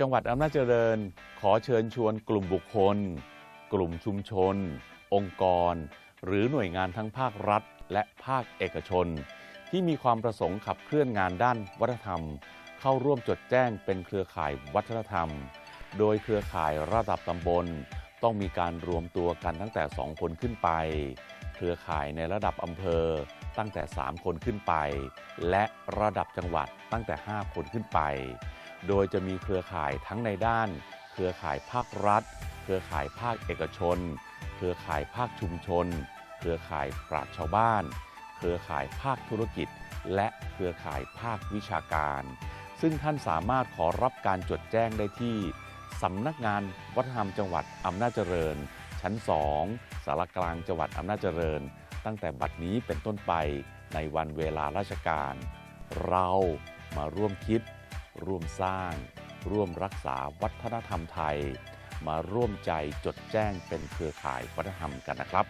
จังหวัดอำนาจเจริญ ขอเชิญชวนกลุ่มบุคคล กลุ่มชุมชน องค์กร หรือหน่วยงานทั้งภาครัฐ และภาคเอกชน ที่มีความประสงค์ขับเคลื่อนงานด้านวัฒนธรรม เข้าร่วมจดแจ้งเป็นเครือข่ายวัฒนธรรม โดยเครือข่ายระดับตำบล ต้องมีการรวมตัวกันตั้งแต่ 2 คนขึ้นไป เครือข่ายในระดับอำเภอตั้งแต่ 3 คนขึ้นไป และระดับจังหวัดตั้งแต่ 5 คนขึ้นไป โดยจะมีเครือข่ายทั้งในด้าน เครือข่ายภาครัฐ เครือข่ายภาคเอกชน เครือข่ายภาคชุมชน เครือข่ายปราชชาวบ้าน เครือข่ายภาคธุรกิจ และเครือข่ายภาควิชาการ ซึ่งท่านสามารถขอรับการจดแจ้งได้ที่สำนักงานวัฒนธรรมจังหวัดอำนาจเจริญ ชั้น 2 สารกลางจังหวัดอำนาจเจริญ ตั้งแต่บัดนี้เป็นต้นไปในวันเวลาราชการ เรามาร่วมคิด ร่วมสร้าง ร่วมรักษาวัฒนธรรมไทย มาร่วมใจจดแจ้งเป็นเครือข่ายวัฒนธรรมกันนะครับ